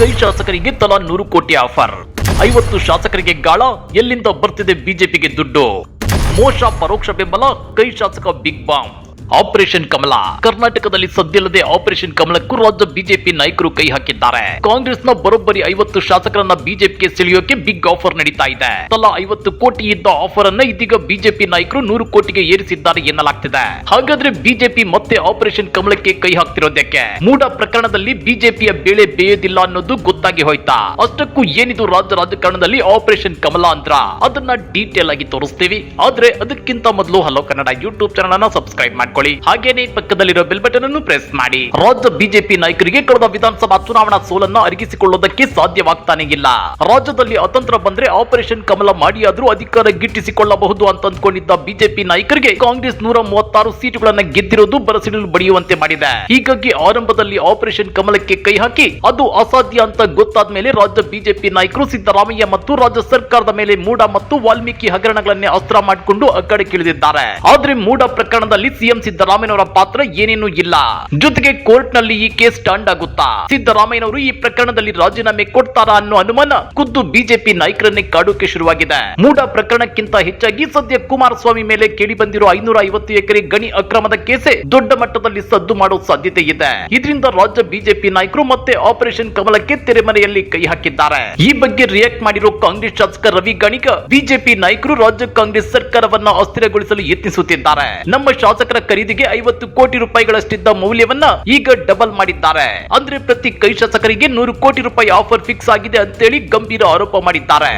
ಕೈ ಶಾಸಕರಿಗೆ ತಲಾ ನೂರು ಕೋಟಿ ಆಫರ್. ಐವತ್ತು ಶಾಸಕರಿಗೆ ಗಾಳ, ಎಲ್ಲಿಂದ ಬರ್ತಿದೆ ಬಿಜೆಪಿಗೆ ದುಡ್ಡು? ಮೋಶ ಪರೋಕ್ಷ ಬೆಂಬಲ, ಕೈ ಶಾಸಕ ಬಿಗ್ ಬಾಂಬ್. ಆಪರೇಷನ್ ಕಮಲ. ಕರ್ನಾಟಕದಲ್ಲಿ ಸದ್ಯಲ್ಲದೆ ಆಪರೇಷನ್ ಕಮಲಕ್ಕೂ ರಾಜ್ಯ ಬಿಜೆಪಿ ನಾಯಕರು ಕೈ ಹಾಕಿದ್ದಾರೆ. ಕಾಂಗ್ರೆಸ್ನ ಬರೋಬ್ಬರಿ ಐವತ್ತು ಶಾಸಕರನ್ನ ಬಿಜೆಪಿಗೆ ಸೆಳೆಯೋಕೆ ಬಿಗ್ ಆಫರ್ ನಡೀತಾ ಇದೆ. ತಲಾ ಐವತ್ತು ಕೋಟಿ ಇದ್ದ ಆಫರ್ ಅನ್ನ ಇದೀಗ ಬಿಜೆಪಿ ನಾಯಕರು ನೂರು ಕೋಟಿಗೆ ಏರಿಸಿದ್ದಾರೆ ಎನ್ನಲಾಗ್ತಿದೆ. ಹಾಗಾದ್ರೆ ಬಿಜೆಪಿ ಮತ್ತೆ ಆಪರೇಷನ್ ಕಮಲಕ್ಕೆ ಕೈ ಹಾಕ್ತಿರೋದಕ್ಕೆ ಮೂಡ ಪ್ರಕರಣದಲ್ಲಿ ಬಿಜೆಪಿಯ ಬೇಳೆ ಬೇಯೋದಿಲ್ಲ ಅನ್ನೋದು ಗೊತ್ತಾಗಿ ಹೋಯ್ತಾ? ಅಷ್ಟಕ್ಕೂ ಏನಿದು ರಾಜ್ಯ ರಾಜಕಾರಣದಲ್ಲಿ ಆಪರೇಷನ್ ಕಮಲ ಅಂದ್ರ? ಅದನ್ನ ಡೀಟೇಲ್ ಆಗಿ ತೋರಿಸ್ತೀವಿ. ಆದ್ರೆ ಅದಕ್ಕಿಂತ ಮೊದಲು ಹಲೋ ಕನ್ನಡ ಯೂಟ್ಯೂಬ್ ಚಾನಲ್ ಅನ್ನ ಸಬ್ಸ್ಕ್ರೈಬ್ ಮಾಡ್ಕೊಳ್ಳಿ. ಹಾಗೇನೆ ಪಕ್ಕದಲ್ಲಿರೋ ಬೆಲ್ ಬಟನ್ ಅನ್ನು ಪ್ರೆಸ್ ಮಾಡಿ. ರಾಜ್ಯ ಬಿಜೆಪಿ ನಾಯಕರಿಗೆ ಕಳೆದ ವಿಧಾನಸಭಾ ಚುನಾವಣಾ ಸೋಲನ್ನ ಅರಗಿಸಿಕೊಳ್ಳೋದಕ್ಕೆ ಸಾಧ್ಯವಾಗ್ತಾನೆ ಇಲ್ಲ. ರಾಜ್ಯದಲ್ಲಿ ಅತಂತ್ರ ಬಂದ್ರೆ ಆಪರೇಷನ್ ಕಮಲ ಮಾಡಿಯಾದ್ರೂ ಅಧಿಕಾರ ಗಿಟ್ಟಿಸಿಕೊಳ್ಳಬಹುದು ಅಂತ ಅಂದ್ಕೊಂಡಿದ್ದ ಬಿಜೆಪಿ ನಾಯಕರಿಗೆ ಕಾಂಗ್ರೆಸ್ ನೂರ ಮೂವತ್ತಾರು ಸೀಟುಗಳನ್ನ ಗೆದ್ದಿರೋದು ಬರಸಿಡಲು ಬಡಿಯುವಂತೆ ಮಾಡಿದೆ. ಹೀಗಾಗಿ ಆರಂಭದಲ್ಲಿ ಆಪರೇಷನ್ ಕಮಲಕ್ಕೆ ಕೈ ಹಾಕಿ ಅದು ಅಸಾಧ್ಯ ಅಂತ ಗೊತ್ತಾದ ಮೇಲೆ ರಾಜ್ಯ ಬಿಜೆಪಿ ನಾಯಕರು ಸಿದ್ದರಾಮಯ್ಯ ಮತ್ತು ರಾಜ್ಯ ಸರ್ಕಾರದ ಮೇಲೆ ಮೂಡ ಮತ್ತು ವಾಲ್ಮೀಕಿ ಹಗರಣಗಳನ್ನೇ ಅಸ್ತ್ರ ಮಾಡಿಕೊಂಡು ಅಕ್ಕಡಕ್ಕಿಳಿದಿದ್ದಾರೆ ಆದ್ರೆ ಮೂಡ ಪ್ರಕರಣದಲ್ಲಿ ಸಿಎಂ ಸಿದ್ದರಾಮಯ್ಯನವರ ಪಾತ್ರ ಏನೇನೂ ಇಲ್ಲ. ಜೊತೆಗೆ ಕೋರ್ಟ್ನಲ್ಲಿ ಈ ಕೇಸ್ ಸ್ಟ್ಯಾಂಡ್ ಆಗುತ್ತಾ? ಸಿದ್ದರಾಮಯ್ಯನವರು ಈ ಪ್ರಕರಣದಲ್ಲಿ ರಾಜೀನಾಮೆ ಕೊಡ್ತಾರಾ ಅನ್ನೋ ಅನುಮಾನ ಖುದ್ದು ಬಿಜೆಪಿ ನಾಯಕರನ್ನೇ ಕಾಡೋಕೆ ಶುರುವಾಗಿದೆ. ಮೂಡ ಪ್ರಕರಣಕ್ಕಿಂತ ಹೆಚ್ಚಾಗಿ ಸದ್ಯ ಕುಮಾರಸ್ವಾಮಿ ಮೇಲೆ ಕೇಳಿ ಬಂದಿರೋ ಐನೂರ ಐವತ್ತು ಎಕರೆ ಗಣಿ ಅಕ್ರಮದ ಕೇಸೆ ದೊಡ್ಡ ಮಟ್ಟದಲ್ಲಿ ಸದ್ದು ಮಾಡೋ ಸಾಧ್ಯತೆ ಇದೆ. ಇದರಿಂದ ರಾಜ್ಯ ಬಿಜೆಪಿ ನಾಯಕರು ಮತ್ತೆ ಆಪರೇಷನ್ ಕಮಲಕ್ಕೆ ತೆರೆಮರೆಯಲ್ಲಿ ಕೈ ಹಾಕಿದ್ದಾರೆ. ಈ ಬಗ್ಗೆ ರಿಯಾಕ್ಟ್ ಮಾಡಿರೋ ಕಾಂಗ್ರೆಸ್ ಶಾಸಕ ರವಿ ಗಣಿಕ ಬಿಜೆಪಿ ನಾಯಕರು ರಾಜ್ಯ ಕಾಂಗ್ರೆಸ್ ಸರ್ಕಾರವನ್ನ ಅಸ್ಥಿರಗೊಳಿಸಲು ಯತ್ನಿಸುತ್ತಿದ್ದಾರೆ. ನಮ್ಮ ಶಾಸಕರ ಖರೀದಿಗೆ ಐವತ್ತು ಕೋಟಿ ರೂಪಾಯಿಗಳಷ್ಟಿದ್ದ ಮೌಲ್ಯವನ್ನ ಈಗ ಡಬಲ್ ಮಾಡಿದ್ದಾರೆ. ಅಂದ್ರೆ ಪ್ರತಿ ಕೈ ಶಾಸಕರಿಗೆ ನೂರು ಕೋಟಿ ರೂಪಾಯಿ ಆಫರ್ ಫಿಕ್ಸ್ ಆಗಿದೆ ಅಂತೇಳಿ ಗಂಭೀರ ಆರೋಪ ಮಾಡಿದ್ದಾರೆ.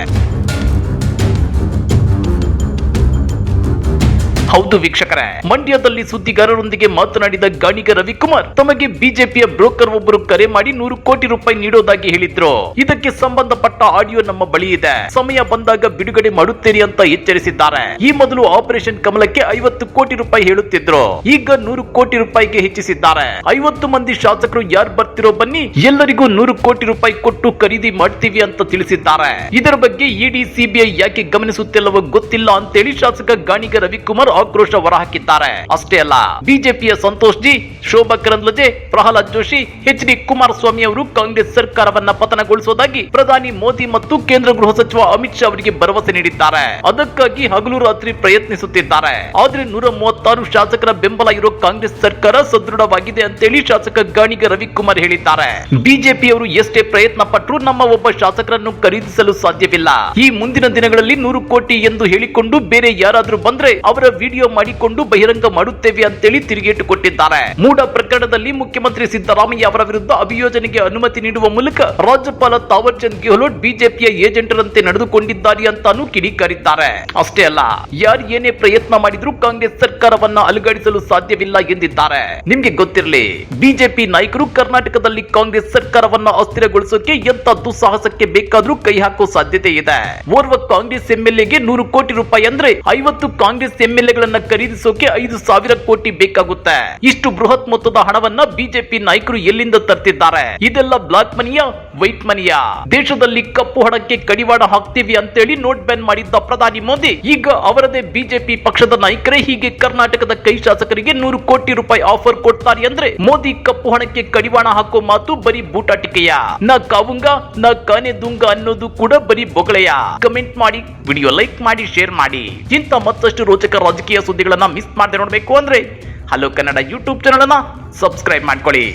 ಹೌದು ವೀಕ್ಷಕರೇ, ಮಂಡ್ಯದಲ್ಲಿ ಸುದ್ದಿಗಾರರೊಂದಿಗೆ ಮಾತನಾಡಿದ ಗಾಣಿಗ ರವಿಕುಮಾರ್, ತಮಗೆ ಬಿಜೆಪಿಯ ಬ್ರೋಕರ್ ಒಬ್ಬರು ಕರೆ ಮಾಡಿ ನೂರು ಕೋಟಿ ರೂಪಾಯಿ ನೀಡೋದಾಗಿ ಹೇಳಿದ್ರು. ಇದಕ್ಕೆ ಸಂಬಂಧಪಟ್ಟ ಆಡಿಯೋ ನಮ್ಮ ಬಳಿ ಇದೆ. ಸಮಯ ಬಂದಾಗ ಬಿಡುಗಡೆ ಮಾಡುತ್ತೇನೆ ಅಂತ ಎಚ್ಚರಿಸಿದ್ದಾರೆ. ಈ ಮೊದಲು ಆಪರೇಷನ್ ಕಮಲಕ್ಕೆ ಐವತ್ತು ಕೋಟಿ ರೂಪಾಯಿ ಹೇಳುತ್ತಿದ್ರು. ಈಗ ನೂರು ಕೋಟಿ ರೂಪಾಯಿಗೆ ಹೆಚ್ಚಿಸಿದ್ದಾರೆ. ಐವತ್ತು ಮಂದಿ ಶಾಸಕರು ಯಾರು ಬರ್ತಿರೋ ಬನ್ನಿ, ಎಲ್ಲರಿಗೂ ನೂರು ಕೋಟಿ ರೂಪಾಯಿ ಕೊಟ್ಟು ಖರೀದಿ ಮಾಡ್ತೀವಿ ಅಂತ ತಿಳಿಸಿದ್ದಾರೆ. ಇದರ ಬಗ್ಗೆ ಇಡಿ, ಸಿಬಿಐ ಯಾಕೆ ಗಮನಿಸುತ್ತಿಲ್ಲವೋ ಗೊತ್ತಿಲ್ಲ ಅಂತೇಳಿ ಶಾಸಕ ಗಾಣಿಗ ರವಿಕುಮಾರ್ ಆಕ್ರೋಶ ಹೊರಹಾಕಿದ್ದಾರೆ ಅಷ್ಟೇ ಅಲ್ಲ, ಬಿಜೆಪಿಯ ಸಂತೋಷ್ ಜಿ ಶೋಭಾ ಕರಂದ್ಲಜೆ ಪ್ರಹ್ಲಾದ್ ಜೋಶಿ, ಎಚ್ ಡಿ ಕುಮಾರಸ್ವಾಮಿ ಅವರು ಕಾಂಗ್ರೆಸ್ ಸರ್ಕಾರವನ್ನ ಪತನಗೊಳಿಸುವುದಾಗಿ ಪ್ರಧಾನಿ ಮೋದಿ ಮತ್ತು ಕೇಂದ್ರ ಗೃಹ ಸಚಿವ ಅಮಿತ್ ಶಾ ಅವರಿಗೆ ಭರವಸೆ ನೀಡಿದ್ದಾರೆ. ಅದಕ್ಕಾಗಿ ಹಗಲು ರಾತ್ರಿ ಪ್ರಯತ್ನಿಸುತ್ತಿದ್ದಾರೆ. ಆದ್ರೆ ನೂರ ಮೂವತ್ತಾರು ಶಾಸಕರ ಬೆಂಬಲ ಇರೋ ಕಾಂಗ್ರೆಸ್ ಸರ್ಕಾರ ಸದೃಢವಾಗಿದೆ ಅಂತೇಳಿ ಶಾಸಕ ಗಾಣಿಗ ರವಿಕುಮಾರ್ ಹೇಳಿದ್ದಾರೆ. ಬಿಜೆಪಿಯವರು ಎಷ್ಟೇ ಪ್ರಯತ್ನ ಪಟ್ಟರು ನಮ್ಮ ಒಬ್ಬ ಶಾಸಕರನ್ನು ಖರೀದಿಸಲು ಸಾಧ್ಯವಿಲ್ಲ. ಈ ಮುಂದಿನ ದಿನಗಳಲ್ಲಿ ನೂರು ಕೋಟಿ ಎಂದು ಹೇಳಿಕೊಂಡು ಬೇರೆ ಯಾರಾದ್ರೂ ಬಂದ್ರೆ ಅವರ ವಿಡಿಯೋ ಮಾಡಿಕೊಂಡು ಬಹಿರಂಗ ಮಾಡುತ್ತೇವೆ ಅಂತೇಳಿ ತಿರುಗೇಟು ಕೊಟ್ಟಿದ್ದಾರೆ ಮೂಡ ಪ್ರಕರಣದಲ್ಲಿ ಮುಖ್ಯಮಂತ್ರಿ ಸಿದ್ದರಾಮಯ್ಯ ಅವರ ವಿರುದ್ಧ ಅಭಿಯೋಜನೆಗೆ ಅನುಮತಿ ನೀಡುವ ಮೂಲಕ ರಾಜ್ಯಪಾಲ ತಾವರ್ ಚಂದ್ ಗೆಹ್ಲೋಟ್ ಬಿಜೆಪಿಯ ಏಜೆಂಟರಂತೆ ನಡೆದುಕೊಂಡಿದ್ದಾರೆ ಅಂತಾನು ಕಿಡಿಕಾರಿದ್ದಾರೆ. ಅಷ್ಟೇ ಅಲ್ಲ, ಯಾರು ಏನೇ ಪ್ರಯತ್ನ ಮಾಡಿದ್ರು ಕಾಂಗ್ರೆಸ್ ಸರ್ಕಾರವನ್ನ ಅಲುಗಾಡಿಸಲು ಸಾಧ್ಯವಿಲ್ಲ ಎಂದಿದ್ದಾರೆ. ನಿಮ್ಗೆ ಗೊತ್ತಿರಲಿ, ಬಿಜೆಪಿ ನಾಯಕರು ಕರ್ನಾಟಕದಲ್ಲಿ ಕಾಂಗ್ರೆಸ್ ಸರ್ಕಾರವನ್ನ ಅಸ್ಥಿರಗೊಳಿಸೋಕೆ ಎಂತ ದುಸ್ಸಾಹಸಕ್ಕೆ ಬೇಕಾದ್ರೂ ಕೈ ಹಾಕೋ ಸಾಧ್ಯತೆ ಇದೆ. ಓರ್ವ ಕಾಂಗ್ರೆಸ್ ಎಂಎಲ್ಎಗೆ ನೂರು ಕೋಟಿ ರೂಪಾಯಿ ಅಂದ್ರೆ ಐವತ್ತು ಕಾಂಗ್ರೆಸ್ ಎಂಎಲ್ಎಗಳನ್ನ ಖರೀದಿಸೋಕೆ ಐದು ಸಾವಿರ ಕೋಟಿ ಬೇಕಾಗುತ್ತೆ. ಇಷ್ಟು ಬೃಹತ್ ಮೊತ್ತದ ಹಣವನ್ನ ಬಿಜೆಪಿ ನಾಯಕರು ಎಲ್ಲಿಂದ ತರ್ತಿದ್ದಾರೆ? ಇದೆಲ್ಲ ಬ್ಲಾಕ್ ಮನಿಯಾ? ವೈಟ್ ಮನಿಯಾ ದೇಶದಲ್ಲಿ ಕಪ್ಪು ಹಣಕ್ಕೆ ಕಡಿವಾಣ ಹಾಕ್ತೀವಿ ಅಂತೇಳಿ ನೋಟ್ ಬ್ಯಾನ್ ಮಾಡಿದ್ದ ಪ್ರಧಾನಿ ಮೋದಿ, ಈಗ ಅವರದೇ ಬಿಜೆಪಿ ಪಕ್ಷದ ನಾಯಕರೇ ಹೀಗೆ ಕರ್ನಾಟಕದ ಕೈ ಶಾಸಕರಿಗೆ ನೂರು ಕೋಟಿ ರೂಪಾಯಿ ಆಫರ್ ಕೊಡ್ತಾರೆ ಅಂದ್ರೆ ಮೋದಿ ಕಪ್ಪು ಹಣಕ್ಕೆ ಕಡಿವಾಣ ಹಾಕೋ ಮಾತು ಬರೀ ಬೂಟಾಟಿಕೆಯ? ನ ಕಾವುಂಗ, ನ ಕಾನೆ ದುಂಗ ಅನ್ನೋದು ಕೂಡ ಬರೀ ಬೊಗಳೆಯ? ಕಮೆಂಟ್ ಮಾಡಿ, ವಿಡಿಯೋ ಲೈಕ್ ಮಾಡಿ, ಶೇರ್ ಮಾಡಿ. ಇಂತ ಮತ್ತಷ್ಟು ರೋಚಕ ರಾಜಕೀಯ ಸುದ್ದಿಗಳನ್ನ ಮಿಸ್ ಮಾಡದೆ ನೋಡಬೇಕು ಅಂದ್ರೆ ಹಲೋ ಕನ್ನಡ ಯೂಟ್ಯೂಬ್ ಚಾನಲ್ ಅನ್ನ ಸಬ್ಸ್ಕ್ರೈಬ್ ಮಾಡ್ಕೊಳ್ಳಿ.